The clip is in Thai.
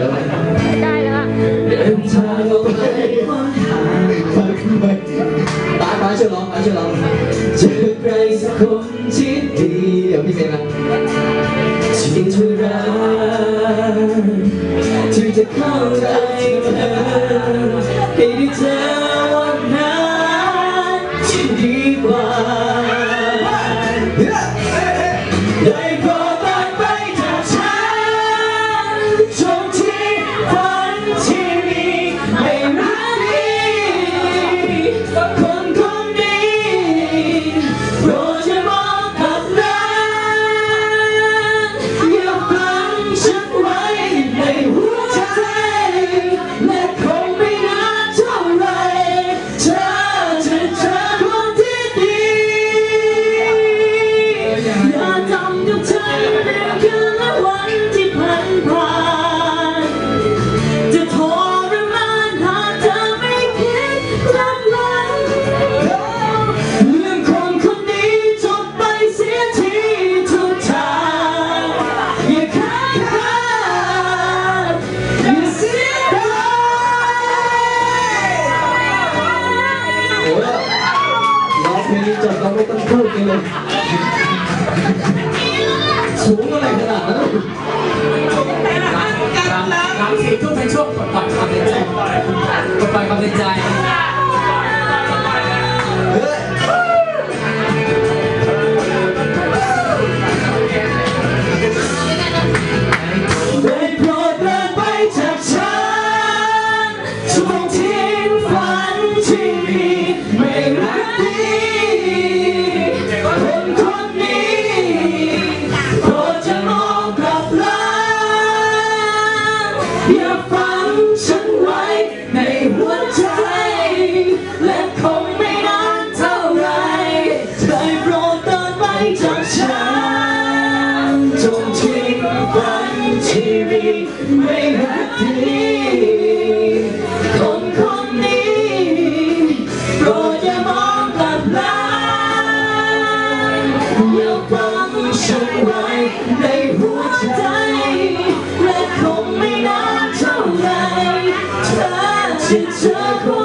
แล้วได้แล้วเดินทางออกไปค้นหาความทำไมตาตาช่วยร้องตาช่วยร้องเจอใครสักคนที่ดีเดี๋ยวพี่เซนะที่เธอรักที่จะเข้าใจเธอให้ได้เจอ ค จบเราไม่ต้องพูดกันเลยสูงอะไรขนาดนั้นหลังสี่ทุ่มเป็นช่วงปลดปล่อยความในใจปลดปล่อยความในใจ อย่าฝังฉันไว้ในหัวใจ และคงไม่นานเท่าไรเธอที่เจอ